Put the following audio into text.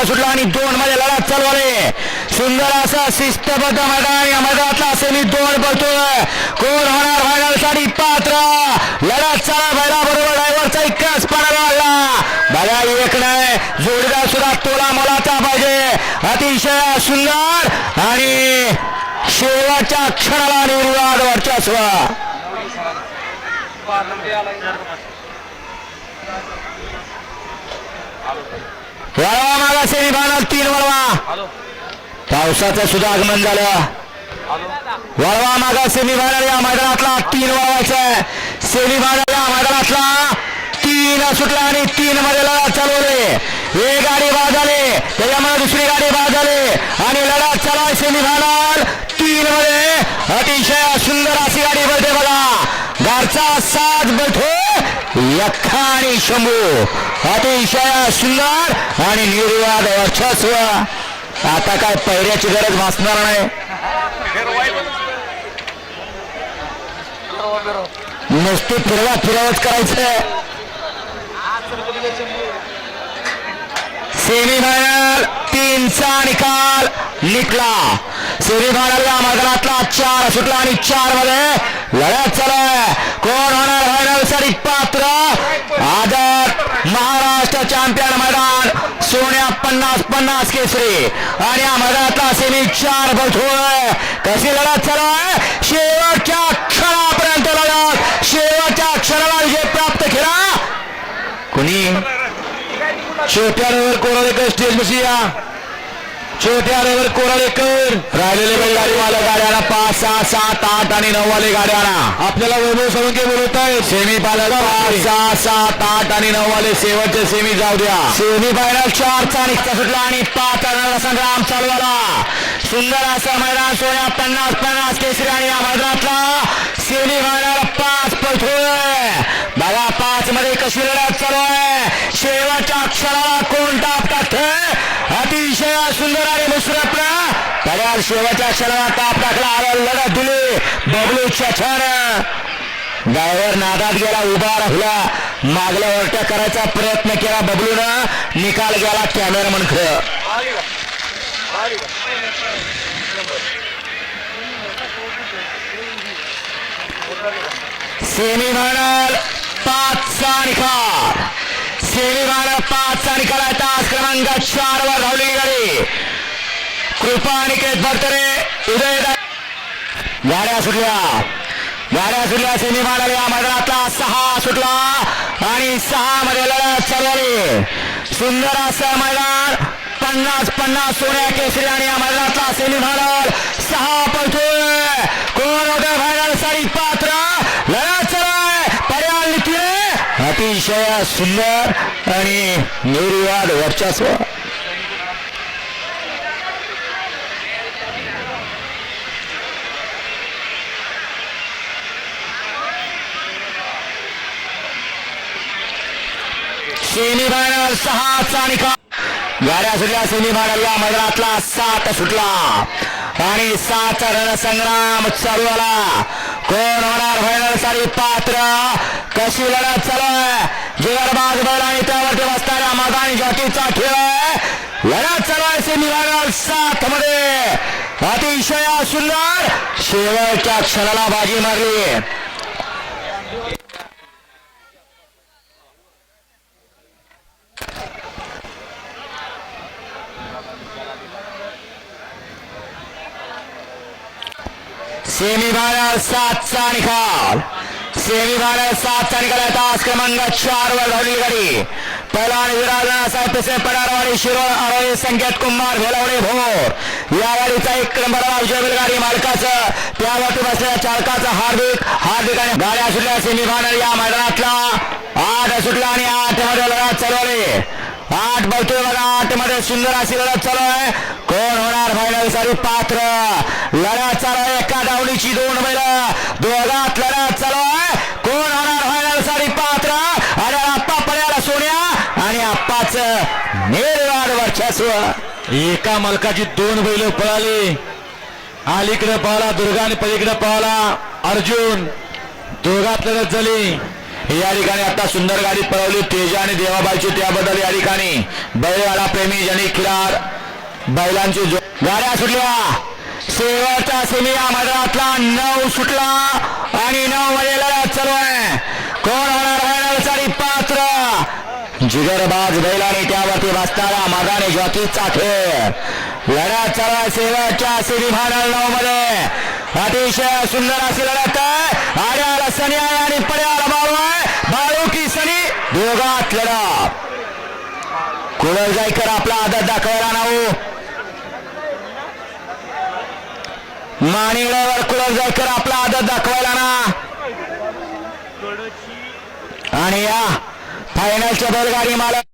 गाड्या सुटला आणि दोन मध्ये लढत चालवले सुंदर असा शिस्तबद्ध मैदान या मैदानातला सेमी दोन पळतोय. कोण होणार फायनलसाठी पात्र. लढत चला बैला बरोबर ड्रायव्हरचा इतकाच पडायला लागला बघा एक नाही. जोडीदार सुद्धा तोला मलाचा पाहिजे. अतिशय सुंदर आणि शेवटच्या क्षणाला निर्वाद वर्चस्व. वळवा मागा सेमी फायनल तीन वळवा. पावसाचं सुद्धा आगमन झालं वळवा मागा सेमी फायनल या मैदानातला तीन वळवायचं सेमी फायनल या मैदानातला तीन सुटला आणि तीन मध्ये लढत चालवले एक गाडी बाद झाली त्याच्यामुळे दुसरी गाडी बाद झाली आणि लढत चालू आहे सेमी फायनल तीन मध्ये अतिशय सुंदर अशी गाडी बोलते बघा. घरचा साथ बैठो. यख्खा आणि शंभू. अतिशय सुंदर आणि निर्वाद वर्चस्व. आता काय पहिऱ्याची गरज भासणार नाही. नुसती फिरवा फिरवत करायचं. सेमी फायनल तीनचा निकाल निकला. सेमी फायनल या मैदानातला चार सुटला आणि चारमध्ये लढत चालू आहे कोण होणार फायनल सरी पात्र? आदर महाराष्ट्र चॅम्पियन मैदान सोन्या पन्नास पन्नास केसरी. आणि या मैदानातला सेमी चार बघतोय कशी लढत चालू आहे शेवटच्या क्षणापर्यंत लढत. शेवटच्या क्षणाला विजय प्राप्त केला. कुणी? छोट्या रेवर कोराळेकर स्टेज बशी छोट्या रेवर कोराळेकर. राहिलेले बैलगाडी वाले गाड्यांना पाच सहा सात आठ आणि नऊ वाले गाड्यांना आपल्याला वैभव सोळंके बोलत आहे सेमी पालक पाच सहा सात आठ आणि नऊ वाले शेवटचे सेमी जाऊ द्या. सेमी फायनल चार निघता सुटला आणि पाच रनाला संग्राम चालू झाला सुंदर असं मैदान सोन्या पन्नास पन्नास केसरी आणि या मैदानातला सेमी फायनल पाच पळतोय. बघा पाच मध्ये कशी लढत चालू सुंदर आणि मुसरपणा त्याला शेवटच्या अक्षराला टाप टाकला आला लढत दिली. बबलू छान. ड्रायव्हर नादात गेला उभा राहिला. मागल्या ओरट्या करायचा प्रयत्न केला बबलून. निकाल गेला कॅमेरामन खरं. सेमी फायनल पाचचा निकाल. सेमी फायनल पाचचा निकाल आहे क्रमांक चार वर धावलेली गाडी कृपा निकेत भरतरे उदय गाड्या सुटल्या. गाड्या सुटल्या सेमी फायनल या मैदानातला सहा सुटला आणि सहा मध्ये लढत चालवली सुंदर असं मैदान. पन्नास पन्नास सोन्या केसरी आणि या मैदानातला सेमी फायनल सहा पळतोय कोण होते फायनलसाठी पात्र लढत चालू आहे पर्याय नीतीने अतिशय सुंदर आणि निर्वाद वर्चस्व. सेमीफायनल सहाचा निकाल गाड्या सुटल्या सेमी या मैदानातला सात सुटला. आणि सात रणसंग्राम चालू आला कोण होणार फायनल सारी पात्र? कशी लढत चालू आहे? जिगरबाज बैल आणि त्यावरती बसणाऱ्या मैदानी जॉकीचा खेळ आहे. लढत चालू आहे सेमी फायनल सात मध्ये. अतिशय सुंदर. शेवटच्या क्षणाला बाजी मारली. सेमी फायनल सातचा निकाल सेमी फायनल सातचा निकाल तास क्रमांक चार वर धावली गाडी. पहिला आणि विराजनासाठी तसे पडारवाडी शिरोळ आरोही संकेत कुमार भेलावडे भोर. या गाडीचा एक नंबर विजय गाडी मालकाचं. त्यावरती बसलेल्या चालकाचं हार्दिक हार्दिक आणि गाड्या सुटल्या. सेमी फायनल या मैदानातला. आठ सुटला आणि आठमध्ये लढा चालवले आठ बघतोय बघा. आठमध्ये सुंदर अशी लढत चालू आहे. कोण होणार फायनलसाठी पात्र? लढत चालू आहे. एका डावलीची दोन बैल. दोघात लढत चालू आहे. कोण होणार फायनलसाठी पात्र? आणि आप्पा पड्याला सोन्या. आणि आप्पाच निर्वाड वर्चस्व. एका मालकाची दोन बैल पळाली. अलीकडे पळाला दुर्गा आणि पलीकडे पळाला अर्जुन दोघात लढत झाली. या ठिकाणी आता सुंदर गाडी पळवली. तेजा आणि देवाबाईची त्याबद्दल या ठिकाणी बैलगाडा प्रेमी जनिक खिलार बैलांची जो गाड्या सुटल्या. शेवटचा सेमी या मैदानातला नऊ सुटला आणि नऊ मध्ये लढत चालू आहे. कोण होणार फायनलसाठी पात्र? जिगरबाज बैलाने त्यावरती बसणारा मागाने जॉकीचा खेळ. लढत चालू आहे शेवटच्या सेमी फायनल नऊ मध्ये. अतिशय सुंदर अशी लढत आहे. आड्याला सनी आहे आणि पड्याला बाळू आहे बाळू की सनी लढा लढत कुळर जायकर आपला आदर दाखवायला नाव. माणिगडावर कुळर जायकर आपला आदर दाखवायला ना. आणि या फायनलच्या बैलगाडी मालक